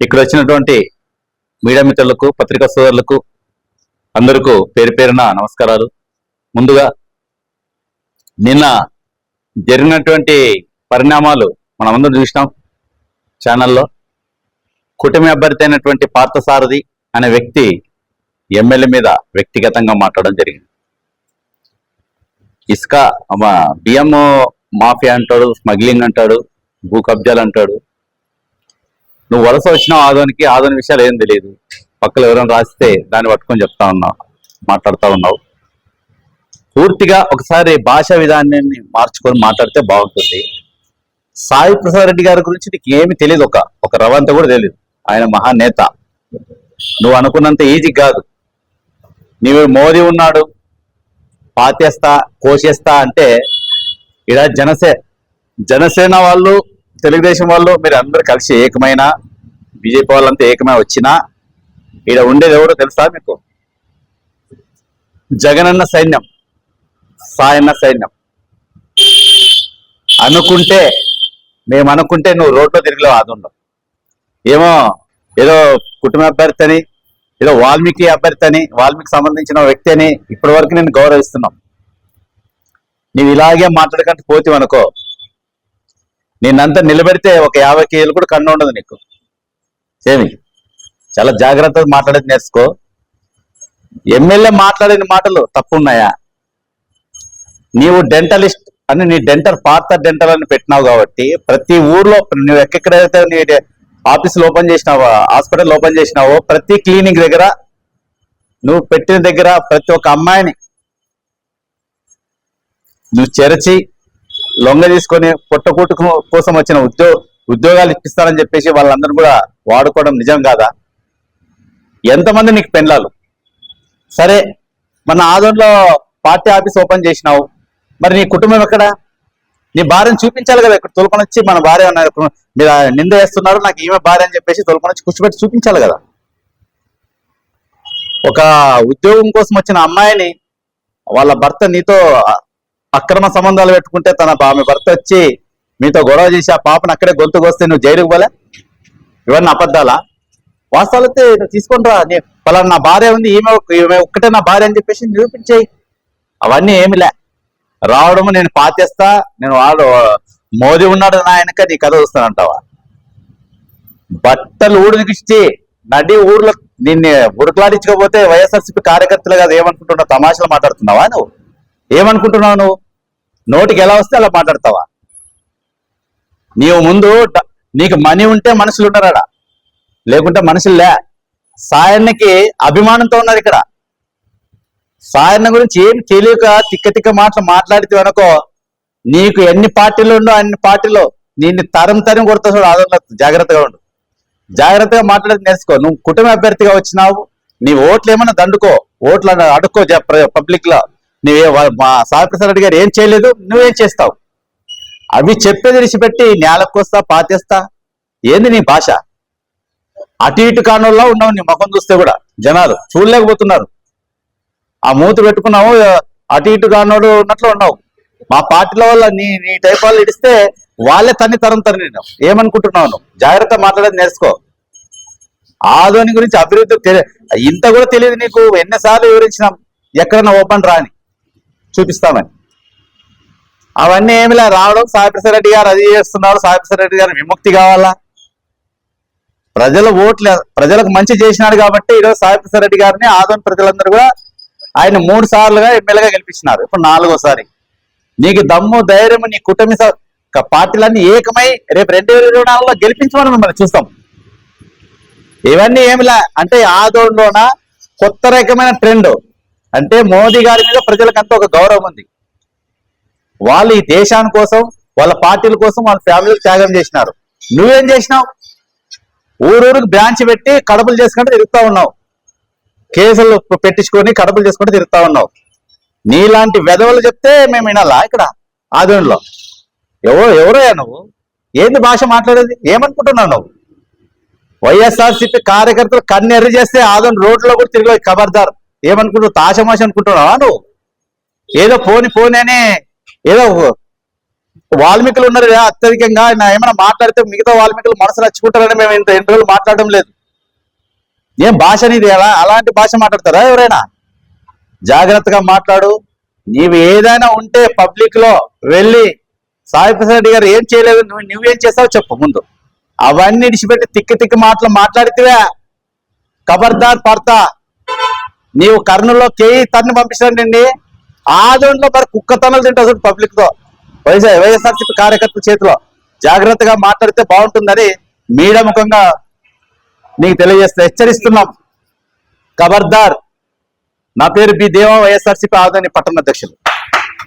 ఇక్కడ వచ్చినటువంటి మీడియా మిత్రులకు పత్రికా సోదరులకు అందరికీ పేరు పేరున నమస్కారాలు. ముందుగా నిన్న జరిగినటువంటి పరిణామాలు మనమందరం చూసినాం ఛానల్లో. కుటుంబ అభ్యర్థి అయినటువంటి పార్థసారథి అనే వ్యక్తి ఎమ్మెల్యే మీద వ్యక్తిగతంగా మాట్లాడడం జరిగింది. ఇసుక బియ్యం మాఫియా అంటాడు స్మగ్లింగ్ అంటాడు భూ కబ్జాలు అంటాడు నువ్వు వలస వచ్చినావు ఆదోనికి ఆదోని విషయాలు ఏం తెలియదు. పక్కన ఎవరైనా రాస్తే దాన్ని పట్టుకొని చెప్తా ఉన్నావు మాట్లాడుతూ ఉన్నావు. పూర్తిగా ఒకసారి భాషా విధానాన్ని మార్చుకొని మాట్లాడితే బాగుంటుంది. సాయి ప్రసాద్ రెడ్డి గారి గురించి నీకు ఏమి తెలియదు ఒక ఒక రవంత కూడా తెలియదు. ఆయన మహానేత. నువ్వు అనుకున్నంత ఈజీ కాదు. నీవు మోదీ ఉన్నాడు పాతేస్తా కోసేస్తా అంటే ఇలా జనసే జనసేన వాళ్ళు తెలుగుదేశం వాళ్ళు మీరు అందరు కలిసి ఏకమైన బీజేపీ వాళ్ళంతా ఏకమై వచ్చినా ఇక్కడ ఉండేది ఎవరో తెలుసా మీకు? జగనన్న సైన్యం సాయన్న సైన్యం. అనుకుంటే మేము అనుకుంటే నువ్వు రోడ్లో తిరిగిలో అది ఉండవు ఏమో ఏదో కుటుంబ అభ్యర్థి అని ఏదో వాల్మీకి అభ్యర్థి అని వాల్మీకి సంబంధించిన వ్యక్తి అని ఇప్పటి వరకు నేను గౌరవిస్తున్నాం. నీవు ఇలాగే మాట్లాడకంటే పోతివనుకో నిన్నంతా నిలబెడితే ఒక యాభై కేజీలు కూడా కన్ను ఉండదు నీకు. ఏమి? చాలా జాగ్రత్తగా మాట్లాడేది నేర్చుకో. ఎమ్మెల్యే మాట్లాడిన మాటలు తప్పున్నాయా? నీవు డెంటలిస్ట్ అని నీ డెంటల్ పాత డెంటల్ అని పెట్టినావు కాబట్టి ప్రతి ఊర్లో నువ్వు ఎక్కడైతే నీ ఆఫీసులు ఓపెన్ చేసినావో హాస్పిటల్ ఓపెన్ చేసినావో ప్రతి క్లినిక్ దగ్గర నువ్వు పెట్టిన దగ్గర ప్రతి ఒక్క అమ్మాయిని నువ్వు చెరచి లొంగ తీసుకొని పొట్టకూటు కోసం వచ్చిన ఉద్యో ఉద్యోగాలు ఇప్పిస్తారని చెప్పేసి వాళ్ళందరూ కూడా వాడుకోవడం నిజం కాదా? ఎంతమంది నీకు పెళ్ళాలు సరే మన ఆదోన్లో పార్టీ ఆఫీస్ ఓపెన్ చేసినావు. మరి నీ కుటుంబం ఎక్కడ? నీ భార్యను చూపించాలి కదా ఇక్కడ తొలకొని వచ్చి మన భార్య మీరు నింద వేస్తున్నారు నాకు ఈమె భార్య అని చెప్పేసి తొలకొని వచ్చి కూర్చోబెట్టి చూపించాలి కదా. ఒక ఉద్యోగం కోసం వచ్చిన అమ్మాయిని వాళ్ళ భర్త నీతో అక్రమ సంబంధాలు పెట్టుకుంటే తన ఆమె భర్త వచ్చి మీతో గొడవ చేసి ఆ పాపను అక్కడే గొంతుకు వస్తే నువ్వు జైలుకు పోలే? ఇవన్నీ అబద్ధాలా? వాస్తవాలు అయితే నువ్వు తీసుకొని రా నీ పలానా నా భార్య ఉంది ఈమె ఒక్క- ఈమె ఒక్కటే నా భార్య అని చెప్పేసి నిరూపించేయి అవన్నీ ఏమిలే రావడము నేను పాతేస్తా నేను వాడు మోదీ ఉన్నాడు నా వెనక నీ కథ చూస్తానంటావా? బట్టలు ఊడికిచ్చి నడి ఊర్లో నిన్ను ఉరుకులాడించకపోతే వైఎస్ఆర్సీపీ కార్యకర్తలు కాదు ఏమనుకుంటున్నావు? తమాషలు మాట్లాడుతున్నావా నువ్వు? ఏమనుకుంటున్నావు నువ్వు? నోటికి ఎలా వస్తే అలా మాట్లాడతావా? నీవు ముందు నీకు మనీ ఉంటే మనుషులు ఉన్నారాడా లేకుంటే మనుషులు లే. సాయన్నకి అభిమానంతో ఉన్నారు ఇక్కడ. సాయన్న గురించి ఏం తెలియక తిక్క తిక్క మాటలు మాట్లాడితే అనుకో నీకు ఎన్ని పార్టీలు ఉండో అన్ని పార్టీలో నిన్ను తరం తరం కొడతా చూడు ఆదరణ జాగ్రత్తగా ఉండు. జాగ్రత్తగా మాట్లాడి నేర్చుకో. నువ్వు కుటుంబ అభ్యర్థిగా వచ్చినావు నీ ఓట్లు ఏమన్నా దండుకో. ఓట్లు అడుక్కో పబ్లిక్లో. నువ్వే మా సాయిప్రసాద్ రెడ్డి గారు ఏం చేయలేదు నువ్వేం చేస్తావు? అవి చెప్పేది విడిచిపెట్టి నేలకొస్తా పాతేస్తా. ఏంది నీ భాష? అటు ఇటు కానుల్లో ఉన్నావు నీ ముఖం చూస్తే కూడా జనాలు చూడలేకపోతున్నారు. ఆ మూతి పెట్టుకున్నావు అటు ఇటు కానోడు ఉన్నట్లు ఉన్నావు. మా పార్టీల వల్ల నీ నీ టైప్ వాళ్ళు ఇడిస్తే వాళ్ళే తన్ని తరం తరం నేను ఏమనుకుంటున్నావు నువ్వు? జాగ్రత్త మాట్లాడేది నేర్చుకో. ఆధోని గురించి అభివృద్ధి తెలి ఇంత కూడా తెలియదు నీకు. ఎన్నిసార్లు వివరించినాం. ఎక్కడన్నా ఓపెన్ రాని. చూపిస్తామని అవన్నీ ఏమిలా రావడం సాయిప్రసాద్ రెడ్డి గారు అది చేస్తున్నారు. సాయిప్రసాద్ రెడ్డి గారు విముక్తి కావాలా? ప్రజల ఓట్లు ప్రజలకు మంచి చేసినాడు కాబట్టి ఈరోజు సాయిప్రసాద్ రెడ్డి గారిని ఆదోని ప్రజలందరూ కూడా ఆయన మూడు సార్లుగా ఎమ్మెల్యేగా గెలిపించినారు. ఇప్పుడు నాలుగోసారి. నీకు దమ్ము ధైర్యం నీ కుటుంబ పార్టీలన్నీ ఏకమై రేపు రెండు వేల ఇరవై నాలుగులో గెలిపించమని మిమ్మల్ని చూస్తాం. ఇవన్నీ ఏమిలా అంటే ఆదోళనలోన? కొత్త రకమైన ట్రెండ్. అంటే మోదీ గారి మీద ప్రజలకు ఒక గౌరవం ఉంది. వాళ్ళు ఈ దేశాని కోసం వాళ్ళ పార్టీల కోసం వాళ్ళ ఫ్యామిలీలు త్యాగం చేసినారు. నువ్వేం చేసినావు? ఊరూరికి బ్రాంచ్ పెట్టి కడపలు చేసుకుంటూ తిరుగుతా ఉన్నావు. కేసులు పెట్టించుకొని కడపలు చేసుకుంటూ తిరుగుతా ఉన్నావు. నీలాంటి వెధవలు చెప్తే మేము వినాలా ఇక్కడ? ఆధునిలో. ఎవరు ఎవరయ్యా నువ్వు? ఏంది భాష మాట్లాడేది? ఏమనుకుంటున్నావు నువ్వు? వైఎస్ఆర్సీపీ కార్యకర్తలు కన్నెర్రి చేస్తే ఆదోని రోడ్లో కూడా తిరిగి కబర్దారు. ఏమనుకుంటావు తాషమాష అనుకుంటున్నావా నువ్వు? ఏదో పోని పోనీ అని ఏదో వాల్మీకులు ఉన్నారు కదా, అత్యధికంగా. ఏమైనా మాట్లాడితే మిగతా వాల్మీకులు మనసు నచ్చుకుంటారని మేము ఇంత ఎన్ని రోజులు మాట్లాడడం లేదు. ఏం భాష నీది ఎలా అలాంటి భాష మాట్లాడతారా ఎవరైనా? జాగ్రత్తగా మాట్లాడు. నీవు ఏదైనా ఉంటే పబ్లిక్లో వెళ్ళి సాయి ప్రసాద్ గారు ఏం చేయలేదు నువ్వు నువ్వేం చేస్తావు చెప్పు ముందు. అవన్నీ ఇడిచిపెట్టి తిక్కి తిక్కి మాటలు మాట్లాడితేవే. ఖబర్దార్ పడతా. నీవు కర్నూలులో కేయి తన్ని పంపించండి ఆ దాంట్లో మరి కుక్కతనలు తింటావు చూడు పబ్లిక్తో. వైఎస్ఆర్ వైఎస్ఆర్సీపీ కార్యకర్తల చేతిలో. జాగ్రత్తగా మాట్లాడితే బాగుంటుందని మీడియా ముఖంగా నీకు తెలియజేస్తే హెచ్చరిస్తున్నాం. ఖబర్దార్ నా పేరు బి దేవ వైఎస్ఆర్సీపీ ఆదోని పట్టణ అధ్యక్షులు.